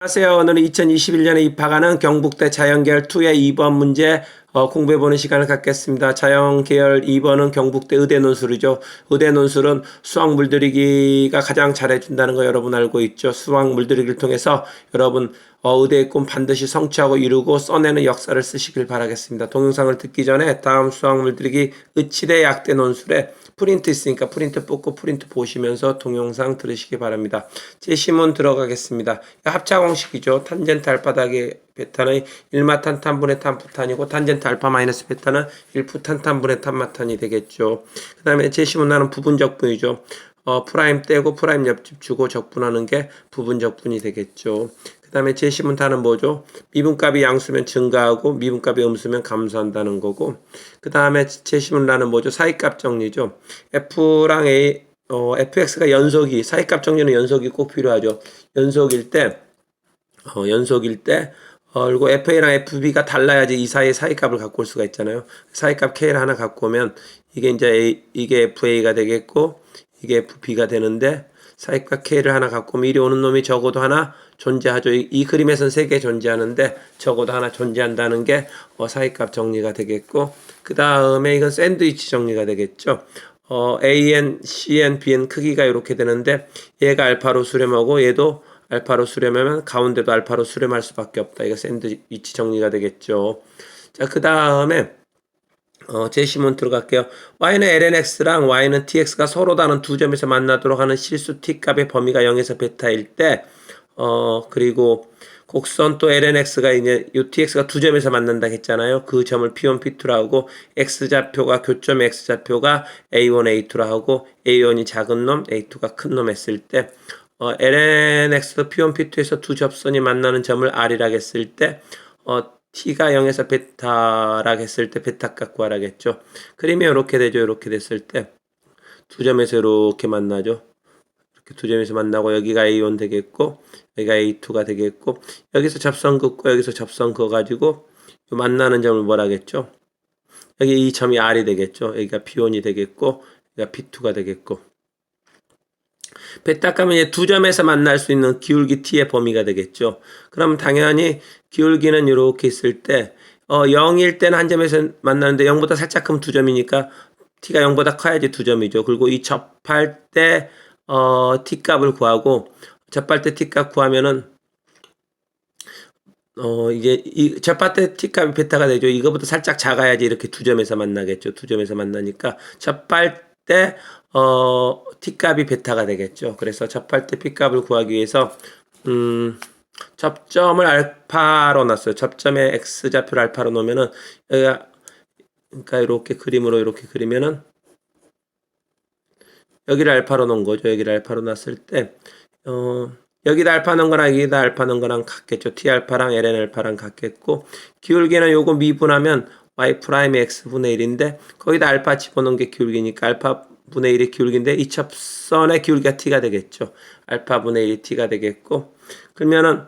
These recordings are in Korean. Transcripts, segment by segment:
안녕하세요. 오늘은 2021년에 입학하는 경북대 자연계열 2의 2번 문제 어, 공부해보는 시간을 갖겠습니다. 자연계열 2번은 경북대 의대 논술이죠. 의대 논술은 수학 물들이기가 가장 잘해준다는 거 여러분 알고 있죠. 수학 물들이기를 통해서 여러분 어, 의대의 꿈 반드시 성취하고 이루고 써내는 역사를 쓰시길 바라겠습니다. 동영상을 듣기 전에 다음 수학 물들이기 의치대 약대 논술에 프린트 있으니까 프린트 뽑고 프린트 보시면서 동영상 들으시기 바랍니다. 제시문 들어가겠습니다. 합차 공식이죠. 탄젠트 알파닥의 베타는 1마탄탄분의 탄부탄이고 탄젠트 알파 마이너스 베타는 1푸탄탄분의 탄마탄이 되겠죠. 그 다음에 제시문 나는 부분적분이죠. 어, 프라임 떼고 프라임 옆집 주고 적분하는 게 부분적분이 되겠죠. 그 다음에 제시문타는 뭐죠? 미분값이 양수면 증가하고 미분값이 음수면 감소한다는 거고 그 다음에 제시문라는 뭐죠? 사이값 정리죠. F랑 A, 어, fx가 연속이 사이값 정리는 연속이 꼭 필요하죠. 연속일 때 어, 연속일 때 어, 그리고 FA랑 FB가 달라야지 이 사이의 사이값을 갖고 올 수가 있잖아요. 사이값 K를 하나 갖고 오면 이게 이제 A, 이게 FA가 되겠고 이게 FB가 되는데 사이값 K를 하나 갖고 오면 이리 오는 놈이 적어도 하나 존재하죠. 이, 이 그림에선 세개 존재하는데 적어도 하나 존재한다는 게 어, 사이값 정리가 되겠고 그 다음에 이건 샌드위치 정리가 되겠죠. 어, AN, CN, BN 크기가 이렇게 되는데 얘가 알파로 수렴하고 얘도 알파로 수렴하면 가운데도 알파로 수렴할 수밖에 없다. 이거 샌드위치 정리가 되겠죠. 자, 그 다음에 어, 제시문 들어갈게요. y는 lnx랑 y는 tx가 서로 다른 두 점에서 만나도록 하는 실수 t 값의 범위가 0에서 베타일 때, 어, 그리고 곡선 또 lnx가 이제 요 tx가 두 점에서 만난다 했잖아요. 그 점을 p1, p2라 하고 x좌표가 교점 x좌표가 a1, a2라 하고 a1이 작은 놈, a2가 큰 놈 했을 때 어, lnx p1, p2에서 두 접선이 만나는 점을 r이라 했을 때 어, t가 0에서 베타라 했을 때 베타 값 구하라겠죠. 그림이 이렇게 되죠. 이렇게 됐을 때 두 점에서 이렇게 만나죠. 이렇게 두 점에서 만나고 여기가 A1 되겠고 여기가 A2가 되겠고 여기서 접선 긋고 여기서 접선 그어 가지고 만나는 점을 뭐라겠죠? 여기 이 점이 R이 되겠죠. 여기가 P1이 되겠고 여기가 P2가 되겠고 베타 값은 이제 두 점에서 만날 수 있는 기울기 t의 범위가 되겠죠. 그럼 당연히 기울기는 이렇게 있을 때 어, 0일 때는 한 점에서 만나는데 0보다 살짝 크면 두 점이니까 t가 0보다 커야지 두 점이죠. 그리고 이 접할 때 어, t 값을 구하고 접할 때 t 값 구하면은 어 이제 이 접할 때 t 값이 베타가 되죠. 이거보다 살짝 작아야지 이렇게 두 점에서 만나겠죠. 두 점에서 만나니까 때 어, t값이 베타가 되겠죠. 그래서 때 p값을 구하기 위해서 음, 접점을 알파로 놨어요. 접점에 x좌표를 알파로 놓으면은 여기가 그러니까 이렇게 그림으로 이렇게 그리면은 여기를 알파로 놓은 거죠. 여기를 알파로 놨을 때 어, 여기다 알파 넣은 거랑 여기다 알파 넣은 거랑 같겠죠. t 알파랑 ln 알파랑 같겠고 기울기는 요거 미분하면 y 프라임이 x 분의 1인데 거기다 알파 집어넣은 게 기울기니까 알파 분의 1이 기울기인데 이 접선의 기울기가 t가 되겠죠. 알파 분의 1이 t가 되겠고 그러면은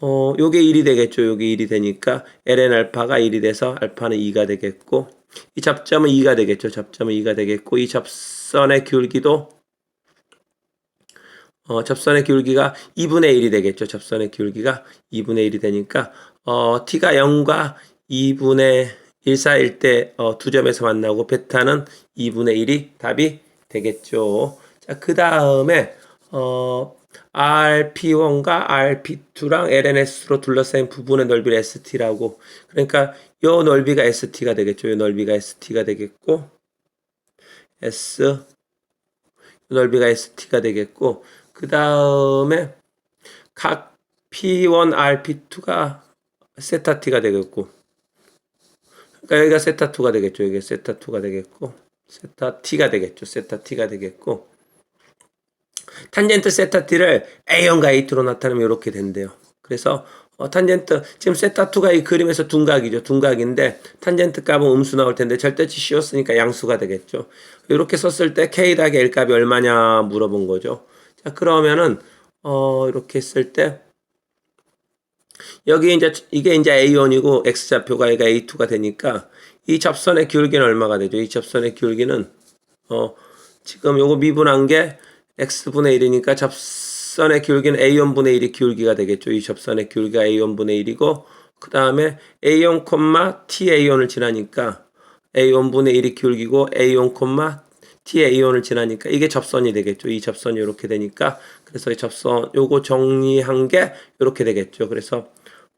어 요게 1이 되겠죠. 요게 1이 되니까 ln 알파가 1이 돼서 알파는 2가 되겠고 이 접점은 2가 되겠죠. 접점은 2가 되겠고 이 접선의 기울기도 어, 접선의 기울기가 2분의 1이 되겠죠. 접선의 기울기가 2분의 1이 되니까 어, t가 0과 2분의 1 사이일 때 어, 두 점에서 만나고 베타는 2분의 1이 답이 되겠죠. 자, 그 다음에 어, RP1과 RP2랑 LNS로 둘러싸인 부분의 넓이를 ST라고 그러니까 요 넓이가 ST가 되겠죠. 요 넓이가 ST가 되겠고 S 요 넓이가 ST가 되겠고 그 다음에 각 P1, RP2가 세타 T가 되겠고 그러니까 여기가 세타 2가 되겠죠. 여기 세타 2가 되겠고 세타 T가 되겠죠. 세타 T가 되겠고 탄젠트 세타 T를 A1과 A2로 나타내면 이렇게 된대요. 그래서 어, 탄젠트 지금 세타 2가 이 그림에서 둔각이죠. 둔각인데 탄젠트 값은 음수 나올 텐데 절대치 씌웠으니까 양수가 되겠죠. 이렇게 썼을 때 K 닭의 L 값이 얼마냐 물어본 거죠. 자 그러면은 어 이렇게 했을 때 여기 이제 이게 이제 A1이고 x 좌표가 얘가 A2가 되니까 이 접선의 기울기는 얼마가 되죠? 이 접선의 기울기는 어 지금 요거 미분한 게 x분의 1이니까 접선 의 기울기는 A1분의 1이 기울기가 되겠죠. 이 접선의 기울기가 A1분의 1이고 그 다음에 A1, TA1을 지나니까 A1분의 1이 기울기고 A1, TA1을 지나니까 이게 접선이 되겠죠. 이 접선이 이렇게 되니까 그래서 이 접선 요거 정리한 게 이렇게 되겠죠. 그래서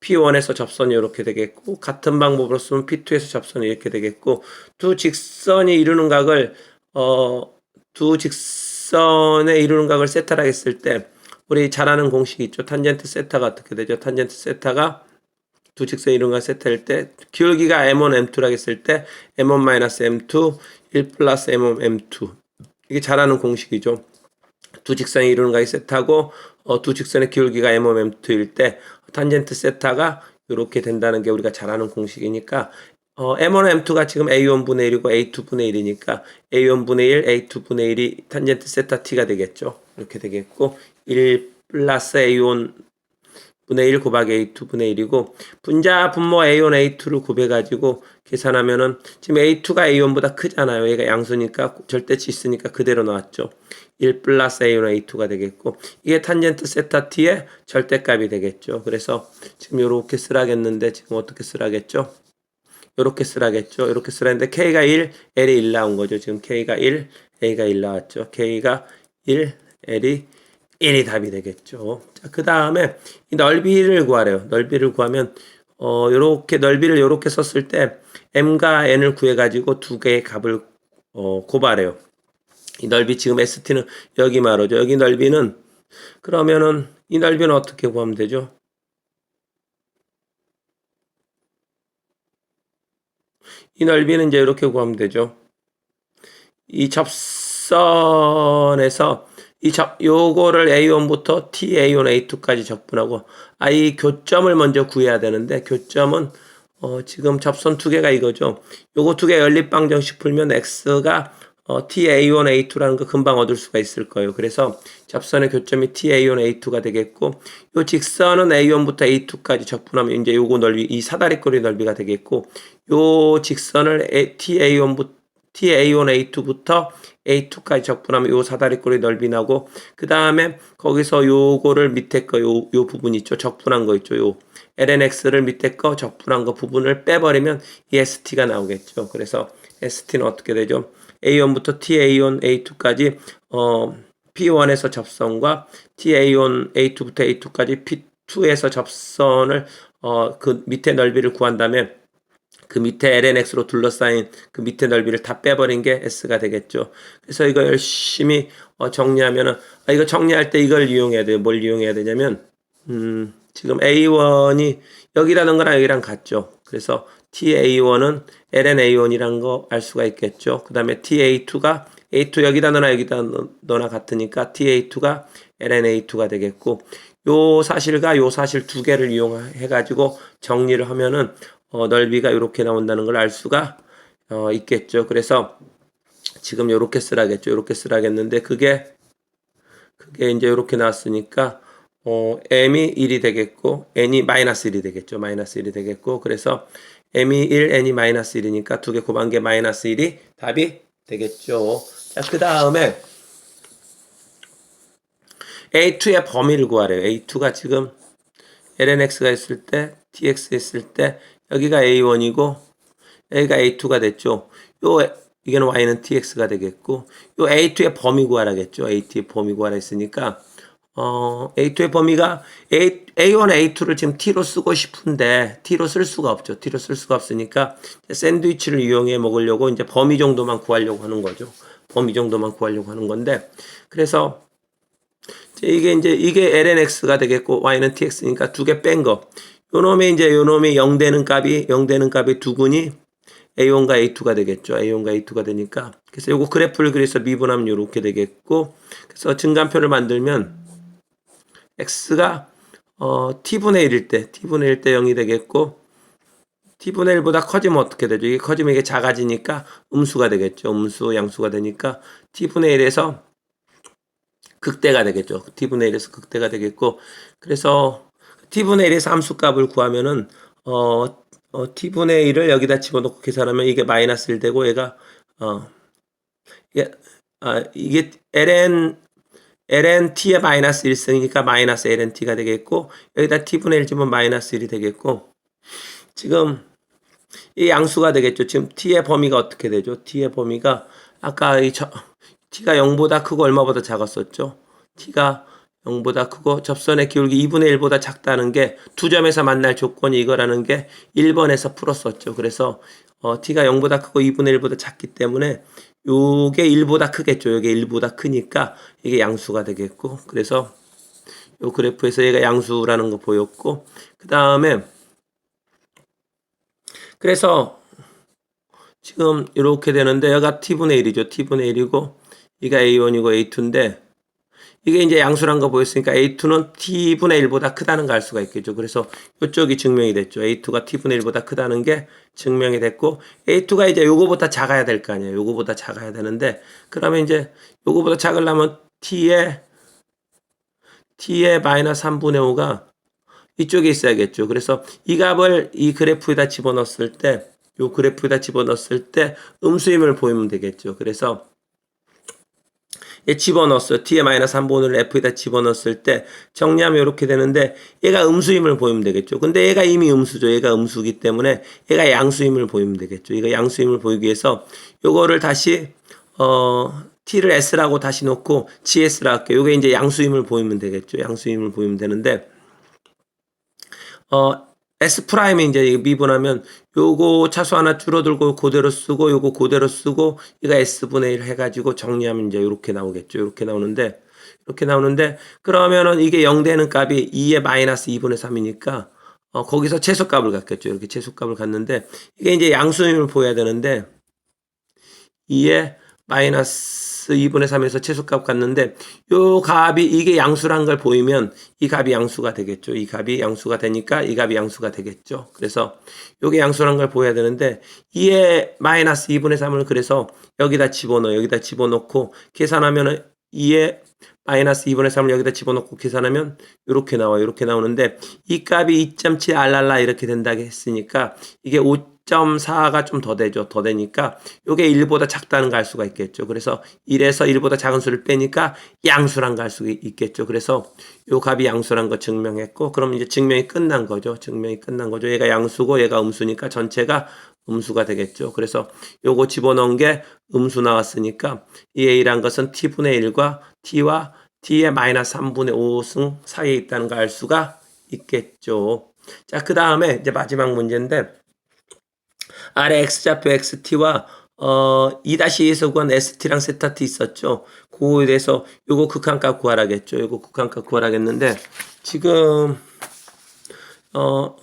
P1에서 접선이 이렇게 되겠고 같은 방법으로 쓰면 P2에서 접선이 이렇게 되겠고 두 직선이 이루는 각을 어 두 직선에 이루는 각을 세타라 했을 때 우리 잘 아는 공식이 있죠. 탄젠트 세타가 어떻게 되죠? 탄젠트 세타가 두 직선이 이루는 각 세타일 때 기울기가 M1, M2라 했을 때 M1-M2 1 플러스 M1, M2 이게 잘 아는 공식이죠. 두 직선이 각이 세타고 어, 두 직선의 기울기가 M1, M2일 때 탄젠트 세타가 이렇게 된다는 게 우리가 잘 아는 공식이니까 어, M1, M2가 지금 A1분의 1이고 A2분의 1이니까 A1분의 1, A2분의 1이 탄젠트 세타 T가 되겠죠. 이렇게 되겠고 1 플러스 A1 분의 1 곱하기 A2 분의 1이고 분자 분모 A1, A2를 곱해가지고 계산하면은 지금 A2가 A1보다 크잖아요. 얘가 양수니까 절대치 있으니까 그대로 나왔죠. 1 플러스 A1, A2가 되겠고 이게 탄젠트 세타 T의 절대값이 되겠죠. 그래서 지금 요렇게 쓰라겠는데 지금 어떻게 쓰라겠죠? 요렇게 쓰라겠죠. 이렇게 쓰라는데 K가 1, L이 1 나온 거죠. 지금 K가 1, A가 1 나왔죠. K가 1, L이 1이 답이 되겠죠. 자, 그 다음에 이 넓이를 구하래요. 넓이를 구하면 어 요렇게 넓이를 요렇게 썼을 때 m과 n을 구해 가지고 두 개의 값을 어 고발해요. 이 넓이 지금 ST는 여기 말하죠. 여기 넓이는 그러면은 이 넓이는 어떻게 구하면 되죠? 이 넓이는 이제 이렇게 구하면 되죠. 이 접선에서 이 접, 요거를 A1부터 TA1, A2까지 적분하고, 아, 이 교점을 먼저 구해야 되는데, 교점은, 어, 지금 접선 두 개가 이거죠. 요거 두 개 연립방 정식 풀면 X가, 어, TA1, A2라는 거 금방 얻을 수가 있을 거예요. 그래서 접선의 교점이 TA1, A2가 되겠고, 요 직선은 A1부터 A2까지 적분하면 이제 요거 넓이, 이 사다리꼴의 넓이가 되겠고, 요 직선을 A, TA1부터 TA1, A2부터 A2까지 적분하면 요 사다리꼴의 넓이 나고 그 다음에 거기서 요거를 밑에 거요 요 부분 있죠? 적분한 거 있죠? 요 lnx를 밑에 거 적분한 거 부분을 빼버리면 이 st가 나오겠죠? 그래서 st는 어떻게 되죠? A1부터 TA1, A2까지 어 P1에서 접선과 TA1, A2부터 A2까지 P2에서 접선을 어 그 밑에 넓이를 구한 다음에 그 밑에 lnx로 둘러싸인 그 밑에 넓이를 다 빼버린 게 s가 되겠죠. 그래서 이거 열심히 어 정리하면은 아 이거 정리할 때 이걸 이용해야 돼요. 뭘 이용해야 되냐면 음 지금 a1이 여기라는 거랑 여기랑 같죠. 그래서 ta1은 lna1이란 거 알 수가 있겠죠. 그 다음에 ta2가 a2 여기다 넣나 여기다 넣나 같으니까 ta2가 lna2가 되겠고 요 사실과 요 사실 두 개를 이용해 가지고 정리를 하면은 어, 넓이가 이렇게 나온다는 걸 알 수가 어, 있겠죠. 그래서 지금 이렇게 쓰라겠죠. 이렇게 쓰라겠는데 그게 그게 이제 이렇게 나왔으니까 어, m이 1이 되겠고 n이 마이너스 1이 되겠죠. 마이너스 1이 되겠고 그래서 m이 1, n이 마이너스 1이니까 두 개 곱한 게 마이너스 1이 답이 되겠죠. 자, 그 다음에 A2의 범위를 구하래요. A2가 지금 lnx가 있을 때, tx 있을 때 여기가 A1이고 여기가 A2가 됐죠. 요 이게는 Y는 TX가 되겠고 요 A2의 범위 구하라겠죠. A2의 범위 구하라 했으니까 어, A2의 범위가 A, A1, A2를 지금 T로 쓰고 싶은데 T로 쓸 수가 없죠. T로 쓸 수가 없으니까 샌드위치를 이용해 먹으려고 이제 범위 정도만 구하려고 하는 거죠. 범위 정도만 구하려고 하는 건데 그래서 이게 이제 이게 lnx가 되겠고 y는 tx니까 두 개 뺀 거. 요 놈이 이제 요 놈이 0 되는 값이 0 되는 값이 두 군이 A1과 A2가 되겠죠. A1과 A2가 되니까. 그래서 요거 그래프를 그래서 미분하면 요렇게 되겠고. 그래서 증간표를 만들면 x가 어 t분의 1일 때 t분의 1때 0이 되겠고 t분의 1보다 커지면 어떻게 되죠? 이게 커지면 이게 작아지니까 음수가 되겠죠. 음수 양수가 되니까 t분의 1에서 극대가 되겠죠. t분의 1에서 극대가 되겠고 그래서 t분의 1에서 함수값을 구하면은 어, 어 t분의 1을 여기다 집어넣고 계산하면 이게 마이너스 1 되고 얘가 어 이게 아 이게 ln ln t의 마이너스 1승이니까 마이너스 ln t가 되겠고 여기다 t분의 1 집으면 마이너스 1이 되겠고 지금 이 양수가 되겠죠. 지금 t의 범위가 어떻게 되죠? t의 범위가 아까 이 저, t가 0보다 크고 얼마보다 작았었죠? t가 0보다 크고 접선의 기울기 2분의 1보다 작다는 게 두 점에서 만날 조건이 이거라는 게 1번에서 풀었었죠. 그래서 어, t가 0보다 크고 2분의 1보다 작기 때문에 요게 1보다 크겠죠. 요게 1보다 크니까 이게 양수가 되겠고 그래서 요 그래프에서 얘가 양수라는 거 보였고 그 다음에 그래서 지금 이렇게 되는데 여기가 t분의 1이죠. t분의 1이고 이가 a1이고 a2인데 이게 이제 양수란 거 보였으니까 a2는 t분의 1보다 크다는 걸 알 수가 있겠죠. 그래서 이쪽이 증명이 됐죠. a2가 t분의 1보다 크다는 게 증명이 됐고 a2가 이제 요거보다 작아야 될 거 아니에요. 요거보다 작아야 되는데 그러면 이제 요거보다 작으려면 t의 t의 마이너스 3분의 5가 이쪽에 있어야겠죠. 그래서 이 값을 이 그래프에다 집어넣었을 때, 요 그래프에다 집어넣었을 때 음수임을 보이면 되겠죠. 그래서 얘 집어넣었어요. t의 마이너스 3분을 f에다 집어넣었을 때 정리하면 이렇게 되는데 얘가 음수임을 보이면 되겠죠. 근데 얘가 이미 음수죠. 얘가 음수기 때문에 얘가 양수임을 보이면 되겠죠. 이거 양수임을 보이기 위해서 요거를 다시 어 t를 s라고 다시 놓고 gs라 할게요. 요게 이제 양수임을 보이면 되겠죠. 양수임을 보이면 되는데 어, S 프라임이 이제 미분하면 요거 차수 하나 줄어들고 그대로 쓰고 요거 그대로 쓰고 이거 S분의 1 해가지고 정리하면 이제 이렇게 나오겠죠. 이렇게 나오는데 이렇게 나오는데 그러면은 이게 0 되는 값이 2의 마이너스 2분의 3이니까 어, 거기서 최소값을 갖겠죠. 이렇게 최소값을 갖는데 이게 이제 양수임을 보여야 되는데 2의 마이너스 2분의 3에서 최소값 갖는데 요 값이 이게 양수란 걸 보이면 이 값이 양수가 되겠죠. 이 값이 양수가 되니까 이 값이 양수가 되겠죠. 그래서 요게 양수란 걸 보여야 되는데 2의 마이너스 2분의 3을 그래서 여기다 집어넣어 여기다 집어넣고 계산하면은 2의 마이너스 2분의 3을 여기다 집어넣고 계산하면 이렇게 나와요. 이렇게 나오는데 이 값이 2.7 알랄라 이렇게 된다고 했으니까 이게 5.4가 좀 더 되죠. 더 되니까 이게 1보다 작다는 걸알 수가 있겠죠. 그래서 1에서 1보다 작은 수를 빼니까 양수란 걸알수 있겠죠. 그래서 요 값이 양수란 거 증명했고 그럼 이제 증명이 끝난 거죠. 증명이 끝난 거죠. 얘가 양수고 얘가 음수니까 전체가 음수가 되겠죠. 그래서 요거 집어넣은 게 음수 나왔으니까 이 a란 것은 t분의 1과 t와 t의 마이너스 3분의 5승 사이에 있다는 걸알 수가 있겠죠. 자, 그 다음에 이제 마지막 문제인데 아래 x좌표 xt와 어 2-2에서 구한 st랑 세타 t 있었죠. 그거에 대해서 요거 극한값 구하라겠죠. 요거 극한값 구하라겠는데 지금 어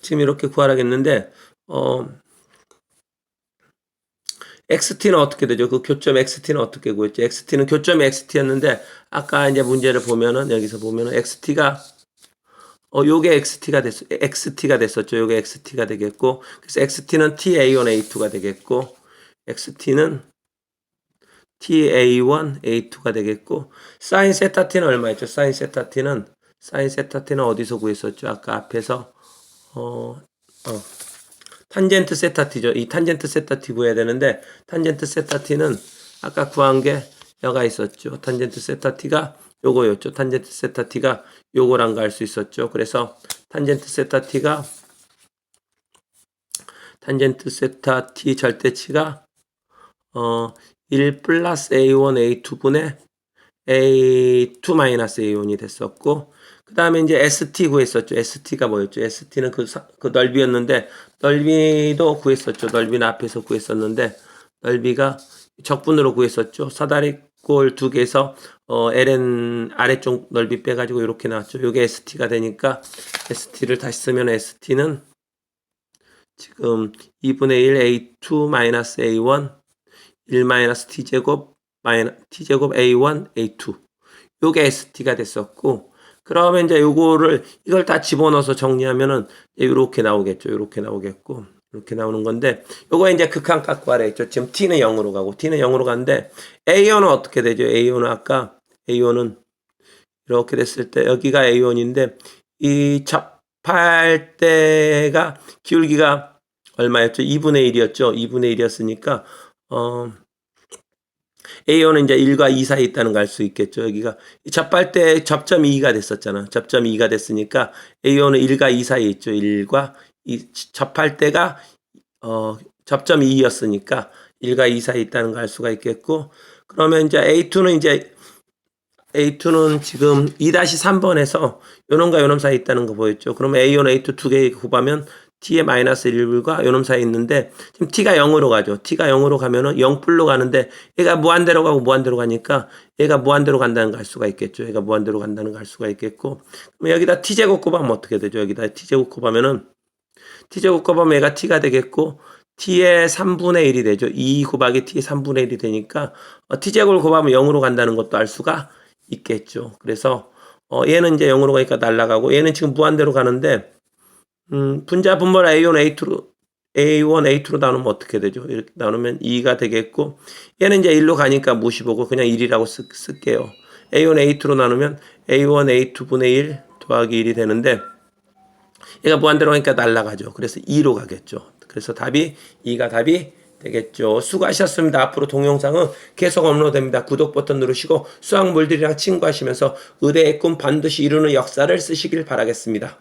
지금 이렇게 구하라겠는데 어 XT는 어떻게 되죠? 그 교점 XT는 어떻게 구했죠? XT는 교점이 XT였는데 아까 이제 문제를 보면은 여기서 보면은 XT가 어 요게 XT가 됐 XT가 됐었죠. 요게 XT가 되겠고 그래서 XT는 TA1 A2가 되겠고 XT는 TA1 A2가 되겠고 사인 세타 T는 얼마였죠? 사인 세타 T는 사인 세타 T는 어디서 구했었죠? 아까 앞에서 어, 어. 탄젠트 세타 t죠. 이 탄젠트 세타 t 구해야 되는데 탄젠트 세타 t는 아까 구한 게 여가 있었죠. 탄젠트 세타 t가 요거였죠. 탄젠트 세타 t가 요거란 거알수 있었죠. 그래서 탄젠트 세타 t가 탄젠트 세타 t 절대치가 어, 1 플러스 a1 a2분의 a2 마이너스 a1이 됐었고 그 다음에 이제 ST 구했었죠. ST가 뭐였죠? ST는 그, 사, 그 넓이였는데, 넓이도 구했었죠. 넓이는 앞에서 구했었는데, 넓이가 적분으로 구했었죠. 사다리 꼴두 개에서, 어, LN 아래쪽 넓이 빼가지고 이렇게 나왔죠. 요게 ST가 되니까, ST를 다시 쓰면 ST는 지금 2분의 1 A2 마이너스 A1, 1 마이너스 T제곱, 마이너, T제곱 A1, A2. 요게 ST가 됐었고, 그러면 이제 요거를 이걸 다 집어넣어서 정리하면은 이렇게 나오겠죠. 이렇게 나오겠고 이렇게 나오는 건데 요거 이제 극한값 구하라 했죠. 지금 t는 0으로 가고 t는 0으로 가는데 a1은 어떻게 되죠? a1은 아까 a1은 이렇게 됐을 때 여기가 a1인데 이 접할 때가 기울기가 얼마였죠? 2분의 1이었죠. 2분의 1이었으니까 어 A1은 이제 1과 2 사이에 있다는 걸 알 수 있겠죠. 여기가 접할 때 접점 2가 됐었잖아. 접점 2가 됐으니까 A1은 1과 2 사이에 있죠. 1과 2 접할 때가 어 접점 2였으니까 1과 2 사이에 있다는 걸 알 수가 있겠고 그러면 이제 A2는 이제 A2는 지금 2-3번에서 요놈과 요놈 사이에 있다는 거 보였죠. 그러면 A1, A2 두 개 곱하면 t의 마이너스 1과 요놈 사이에 있는데 지금 t가 0으로 가죠. t가 0으로 가면은 0풀로 가는데 얘가 무한대로 가고 무한대로 가니까 얘가 무한대로 간다는 걸 알 수가 있겠죠. 얘가 무한대로 간다는 걸 알 수가 있겠고 그럼 여기다 t제곱 곱하면 어떻게 되죠? 여기다 t제곱 곱하면은 t제곱 곱하면 얘가 t가 되겠고 t의 3분의 1이 되죠. 2 곱하기 t의 3분의 1이 되니까 어, t제곱을 곱하면 0으로 간다는 것도 알 수가 있겠죠. 그래서 어, 얘는 이제 0으로 가니까 날아가고 얘는 지금 무한대로 가는데 음, 분자 분모를 A1, A2로 A1, A2로 나누면 어떻게 되죠? 이렇게 나누면 2가 되겠고 얘는 이제 1로 가니까 무시보고 그냥 1이라고 쓸, 쓸게요. A1, A2로 나누면 A1, A2분의 1 더하기 1이 되는데 얘가 무한대로 가니까 날아가죠. 그래서 2로 가겠죠. 그래서 답이 2가 답이 되겠죠. 수고하셨습니다. 앞으로 동영상은 계속 업로드됩니다. 구독 버튼 누르시고 수학물들이랑 친구하시면서 의대의 꿈 반드시 이루는 역사를 쓰시길 바라겠습니다.